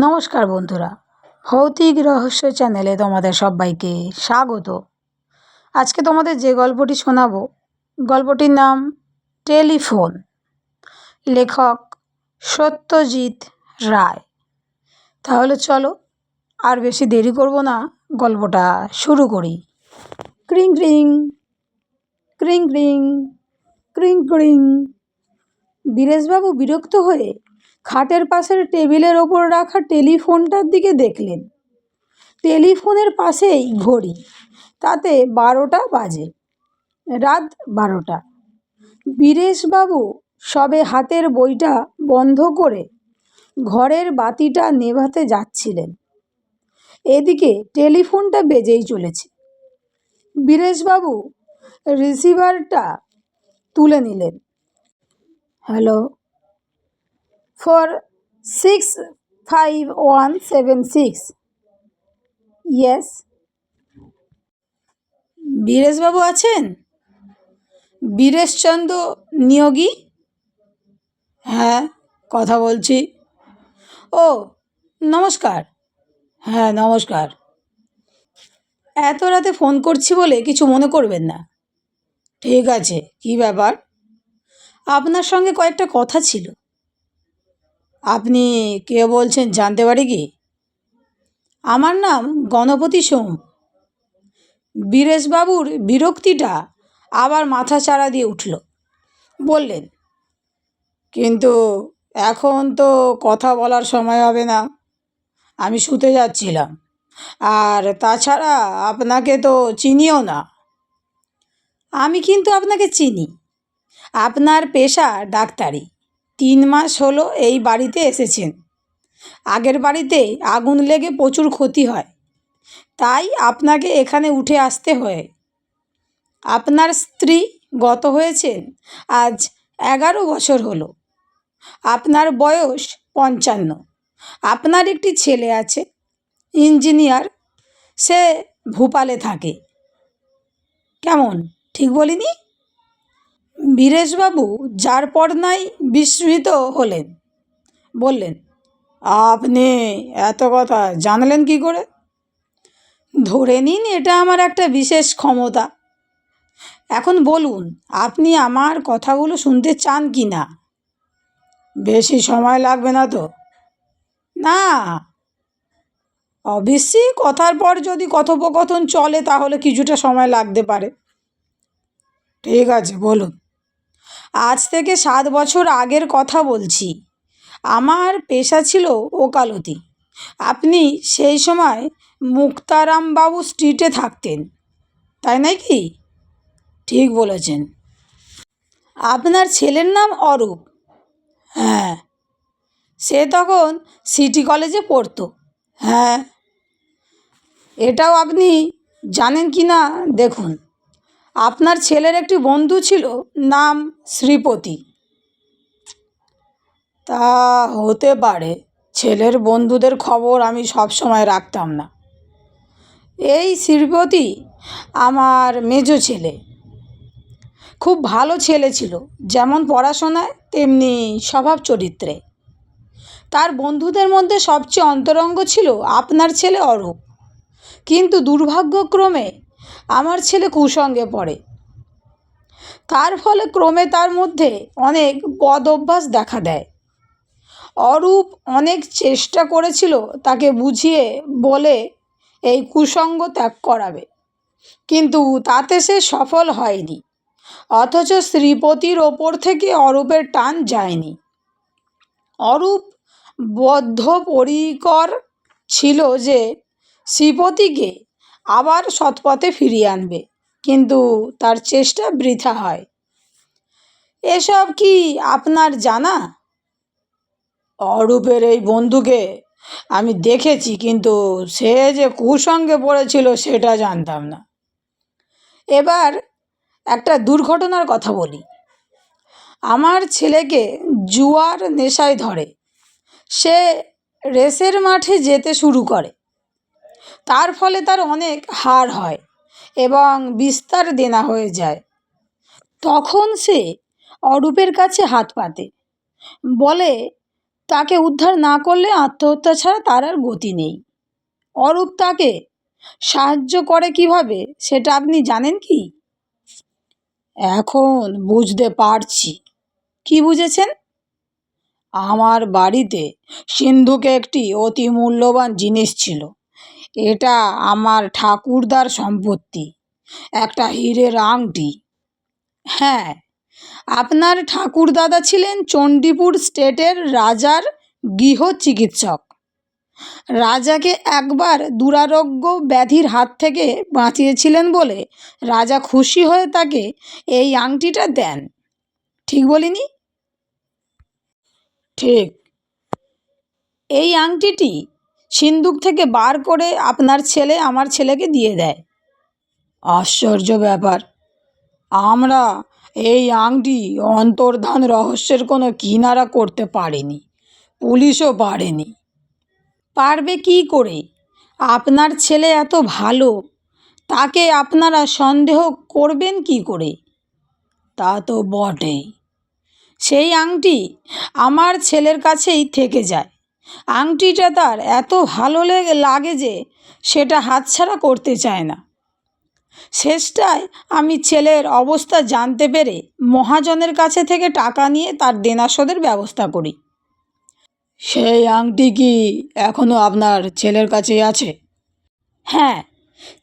নমস্কার বন্ধুরা, ভৌতিক রহস্য চ্যানেলে তোমাদের সবাইকে স্বাগত। আজকে তোমাদের যে গল্পটি শোনাবো, গল্পটির নাম টেলিফোন। লেখক সত্যজিৎ রায়। তাহলে চলো, আর বেশি দেরি করব না, গল্পটা শুরু করি। ক্রিং ক্রিং ক্রিং ক্রিং ক্রিং ক্রিং। বীরেশবাবু বিরক্ত হয়ে খাটের পাশের টেবিলের ওপর রাখা টেলিফোনটার দিকে দেখলেন। টেলিফোনের পাশেই ঘড়ি। তাতে বারোটা বাজে। রাত বারোটা। বীরেশবাবু সবে হাতের বইটা বন্ধ করে ঘরের বাতিটা নেভাতে যাচ্ছিলেন। এদিকে টেলিফোনটা বেজেই চলেছে। বীরেশবাবু রিসিভারটা তুলে নিলেন। Hello? Four six five one seven six. Yes. বীরেশবাবু আছেন? বীরেশচন্দ্র নিয়োগী? হ্যাঁ কথা বলছি। ও, নমস্কার। হ্যাঁ নমস্কার। এত রাতে ফোন করছি বলে কিছু মনে করবেন না। ঠিক আছে, কী ব্যাপার? আপনার সঙ্গে কয়েকটা কথা ছিল। আপনি কে বলছেন জানতে পারি কি? আমার নাম গণপতি সোম। বীরেশবাবুর বিরক্তিটা আবার মাথা চাড়া দিয়ে উঠল। বললেন, কিন্তু এখন তো কথা বলার সময় হবে না। আমি শুতে যাচ্ছিলাম। আর তাছাড়া আপনাকে তো চিনিও না। আমি কিন্তু আপনাকে চিনি। আপনার পেশা ডাক্তারি। তিন মাস হলো এই বাড়িতে এসেছেন। আগের বাড়িতে আগুন লেগে প্রচুর ক্ষতি হয়। তাই আপনাকে এখানে উঠে আসতে হয়। আপনার স্ত্রী গত হয়েছেন, আজ এগারো বছর হলো। আপনার বয়স পঞ্চান্ন। আপনার একটি ছেলে আছে, ইঞ্জিনিয়ার। সে ভূপালে থাকে। কেমন? ঠিক বলিনি? বীরেশবাবু যার পড়নায় বিস্মৃত হলেন। বললেন, আপনি এত কথা জানলেন কি করে? ধরে নিন এটা আমার একটা বিশেষ ক্ষমতা। এখন বলুন, আপনি আমার কথাগুলো শুনতে চান কি না? বেশি সময় লাগবে না তো? না। অবশ্যই কথার পর যদি কথোপকথন চলে তাহলে কিছুটা সময় লাগতে পারে। ঠিক আছে, বলুন। আজ থেকে সাত বছর আগের কথা বলছি। আমার পেশা ছিল ওকালতি। আপনি সেই সময় মুক্তারামবাবু স্ট্রিটে থাকতেন, তাই নয় কি? ঠিক বলেছেন। আপনার ছেলের নাম অরূপ। হ্যাঁ সে তখন সিটি কলেজে পড়তো। হ্যাঁ এটাও আপনি জানেন কি না দেখুন। আপনার ছেলের একটি বন্ধু ছিল, নাম শ্রীপতি। তা হতে পারে ছেলের বন্ধুদের খবর আমি সব সময় রাখতাম না। এই শ্রীপতি আমার মেজ ছেলে। খুব ভালো ছেলে ছিল, যেমন পড়াশোনায়, তেমনি স্বভাব চরিত্রে তার বন্ধুদের মধ্যে সবচেয়ে অন্তরঙ্গ ছিল আপনার ছেলে অরূপ। কিন্তু দুর্ভাগ্যক্রমে আমার ছেলে কুসঙ্গে পড়ে। তার ফলে ক্রমে তার মধ্যে অনেক বদ অভ্যাস দেখা দেয়। অরূপ অনেক চেষ্টা করেছিল তাকে বুঝিয়ে বলে এই কুসঙ্গ ত্যাগ করাবে। কিন্তু তাতে সে সফল হয়নি। অথচ শ্রীপতির ওপর থেকে অরূপের টান যায়নি। অরূপ বদ্ধপরিকর ছিল যে শ্রীপতিকে আবার সৎপথে ফিরিয়ে আনবে, কিন্তু তার চেষ্টা বৃথা হয়। এসব কি আপনার জানা? অরূপের এই বন্ধুকে আমি দেখেছি, কিন্তু সে যে কুসঙ্গে পড়েছিল সেটা জানতাম না। এবার একটা দুর্ঘটনার কথা বলি। আমার ছেলেকে জুয়ার নেশায় ধরে। সে রেসের মাঠে যেতে শুরু করে। তার ফলে তার অনেক হার হয় এবং বিস্তার দেনা হয়ে যায়। তখন সে অরূপের কাছে হাত পাতে। বলে, তাকে উদ্ধার না করলে আত্মহত্যা ছাড়া তার আর গতি নেই। অরূপ তাকে সাহায্য করে কীভাবে, সেটা আপনি জানেন কি? এখন বুঝতে পারছি। কি বুঝেছেন? আমার বাড়িতে সিন্ধুকে একটি অতি মূল্যবান জিনিস ছিল। এটা আমার ঠাকুরদার সম্পত্তি, একটা হীরের আংটি। হ্যাঁ আপনার ঠাকুরদাদা ছিলেন চণ্ডীপুর স্টেটের রাজার গৃহ চিকিৎসক। রাজাকে একবার দুরারোগ্য ব্যাধির হাত থেকে বাঁচিয়েছিলেন বলে রাজা খুশি হয়ে তাকে এই আংটিটা দেন। ঠিক বলিনি? ঠিক। এই আংটিটি সিন্দুক থেকে বার করে আপনার ছেলে আমার ছেলেকে দিয়ে দেয়। আশ্চর্য ব্যাপার। আমরা এই আংটি অন্তর্ধান রহস্যের কোনো কিনারা করতে পারিনি, পুলিশও পারেনি। পারবে কি করে? আপনার ছেলে এত ভালো, তাকে আপনারা সন্দেহ করবেন কি করে? তা তো বটেই। সেই আংটি আমার ছেলের কাছেই থেকে যায়। আংটিটা তার এত ভালো লেগে লাগে যে সেটা হাতছাড়া করতে চায় না। শেষটায় আমি ছেলের অবস্থা জানতে পেরে মহাজনের কাছে থেকে টাকা নিয়ে তার দেনা শোধের ব্যবস্থা করি। সেই আংটি কি এখনও আপনার ছেলের কাছেই আছে? হ্যাঁ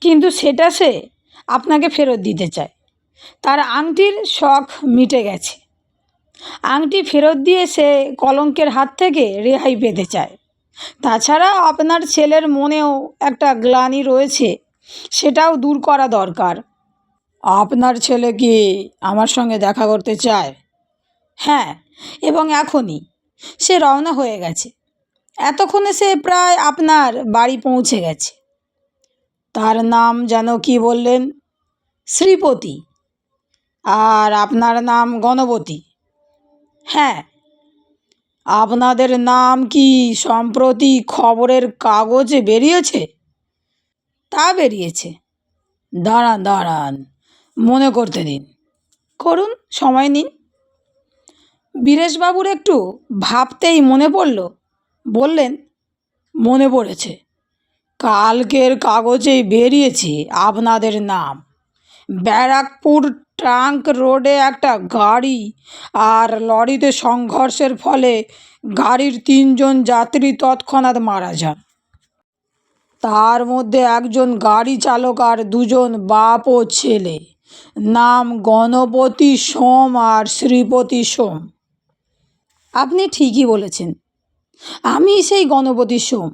কিন্তু সেটা সে আপনাকে ফেরত দিতে চায়। তার আংটির শখ মিটে গেছে। আংটি ফেরত দিয়ে সে কলঙ্কের হাত থেকে রেহাই পেতে চায়। তাছাড়া আপনার ছেলের মনেও একটা গ্লানি রয়েছে, সেটাও দূর করা দরকার। আপনার ছেলে কি আমার সঙ্গে দেখা করতে চায়? হ্যাঁ এবং এখনই। সে রওনা হয়ে গেছে। এতক্ষণে সে প্রায় আপনার বাড়ি পৌঁছে গেছে। তার নাম যেন কি বললেন? শ্রীপতি। আর আপনার নাম গণপতি। হ্যাঁ। আপনাদের নাম কি সম্প্রতি খবরের কাগজে বেরিয়েছে? তা বেরিয়েছে। দাঁড়ান দাঁড়ান, মনে করতে দিন। করুন, সময় নিন। বীরেশবাবুর একটু ভাবতেই মনে পড়ল। বললেন, মনে পড়েছে, কালকের কাগজেই বেরিয়েছে আপনাদের নাম। ব্যারাকপুর ট্রাঙ্ক রোডে একটা গাড়ি আর লরিতে সংঘর্ষের ফলে গাড়ির তিনজন যাত্রী তৎক্ষণাৎ মারা যান। তার মধ্যে একজন গাড়ি চালক আর দুজন বাপ ও ছেলে। নাম গণপতি সোম আর শ্রীপতি সোম। আপনি ঠিকই বলেছেন। আমি সেই গণপতি সোম।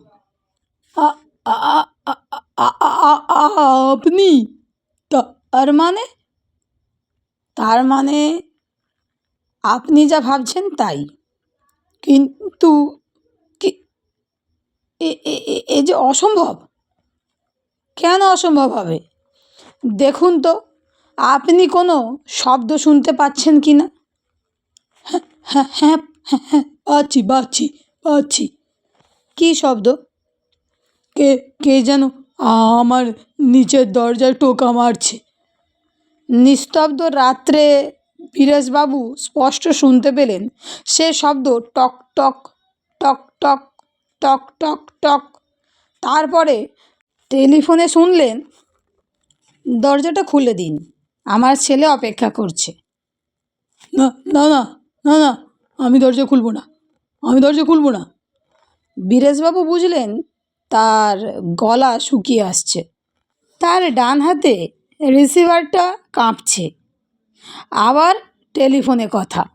আপনি? তার মানে? তার মানে আপনি যা ভাবছেন তাই। কিন্তু এ যে অসম্ভব। কেন অসম্ভব হবে? দেখুন তো, আপনি কোনো শব্দ শুনতে পাচ্ছেন কি না? হ্যাঁ হ্যাঁ হ্যাঁ হ্যাঁ হ্যাঁ পাচ্ছি পাচ্ছি পাচ্ছি। কী শব্দ? কে কে যেন আমার নিচের দরজায় টোকা মারছে। নিস্তব্ধ রাত্রে বীরেশবাবু স্পষ্ট শুনতে পেলেন। সে শব্দ টক টক টক টক টক টক টক। তারপরে টেলিফোনে শুনলেন, দরজাটা খুলে দিন, আমার ছেলে অপেক্ষা করছে। না না না না না, আমি দরজা খুলবো না, আমি দরজা খুলবো না। বীরেশবাবু বুঝলেন তার গলা শুকিয়ে আসছে। তার ডান হাতে রিসিভারটা কাঁপছে। আবার টেলিফোনে কথা।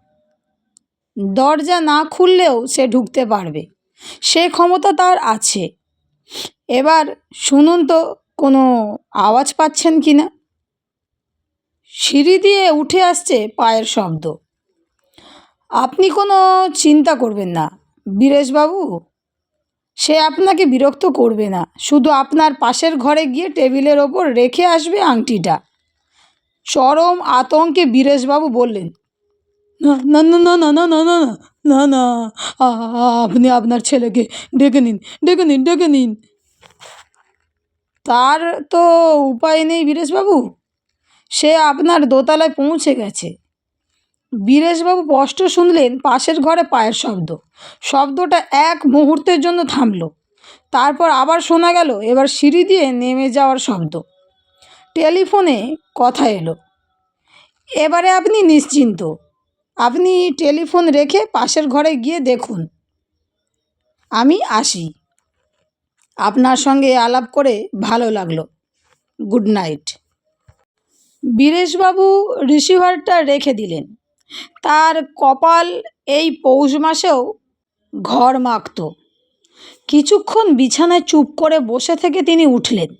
দরজা না খুললেও সে ঢুকতে পারবে। সে ক্ষমতা তার আছে। এবার শুনুন তো, কোনো আওয়াজ পাচ্ছেন কি না? সিঁড়ি দিয়ে উঠে আসছে পায়ের শব্দ। আপনি কোনো চিন্তা করবেন না। বীরেশবাবু সে আপনাকে বিরক্ত করবে না। শুধু আপনার পাশের ঘরে গিয়ে টেবিলের ওপর রেখে আসবে আংটিটা। চরম আতঙ্কে বীরেশবাবু বললেন, না না না না না না না না না না আপনি আপনার ছেলেকে ডেকে নিন ডেকে নিন ডেকে নিন। তার তো উপায় নেই বীরেশবাবু। সে আপনার দোতলায় পৌঁছে গেছে। বীরেশবাবু স্পষ্ট শুনলেন পাশের ঘরে পায়ের শব্দ। শব্দটা এক মুহূর্তের জন্য থামলো। তারপর আবার শোনা গেল, এবার সিঁড়ি দিয়ে নেমে যাওয়ার শব্দ। টেলিফোনে কথা এলো, এবারে আপনি নিশ্চিন্ত। আপনি টেলিফোন রেখে পাশের ঘরে গিয়ে দেখুন। আমি আসি। আপনার সঙ্গে আলাপ করে ভালো লাগল। Good night. বীরেশবাবু রিসিভারটা রেখে দিলেন। তার কপাল এই পৌষ মাসেও ঘর মাখত। কিছুক্ষণ বিছানায় চুপ করে বসে থেকে তিনি উঠলেন।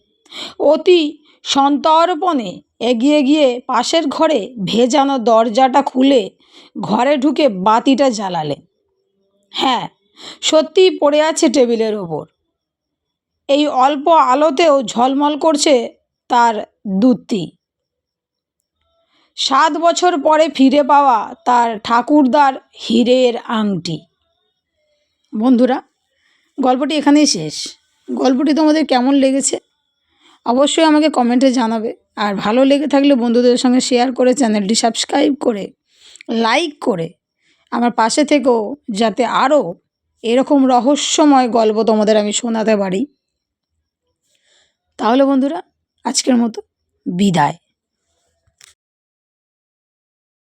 অতি সন্তর্পণে এগিয়ে গিয়ে পাশের ঘরে ভেজানো দরজাটা খুলে ঘরে ঢুকে বাতিটা জ্বালালেন। হ্যাঁ সত্যিই পড়ে আছে টেবিলের ওপর। এই অল্প আলোতেও ঝলমল করছে তার দুধটি। সাত বছর পরে ফিরে পাওয়া তার ঠাকুরদার হীরের আংটি। বন্ধুরা, গল্পটি এখানেই শেষ। গল্পটি তোমাদের কেমন লেগেছে? অবশ্যই আমাকে কমেন্টে জানাবে। আর ভালো লেগে থাকলে বন্ধুদের সঙ্গে শেয়ার করে চ্যানেলটি সাবস্ক্রাইব করে, লাইক করে আমার পাশে থেকেও যাতে আরও এরকম রহস্যময় গল্প তোমাদের আমি শোনাতে পারি। তাহলে বন্ধুরা, আজকের মতো বিদায়।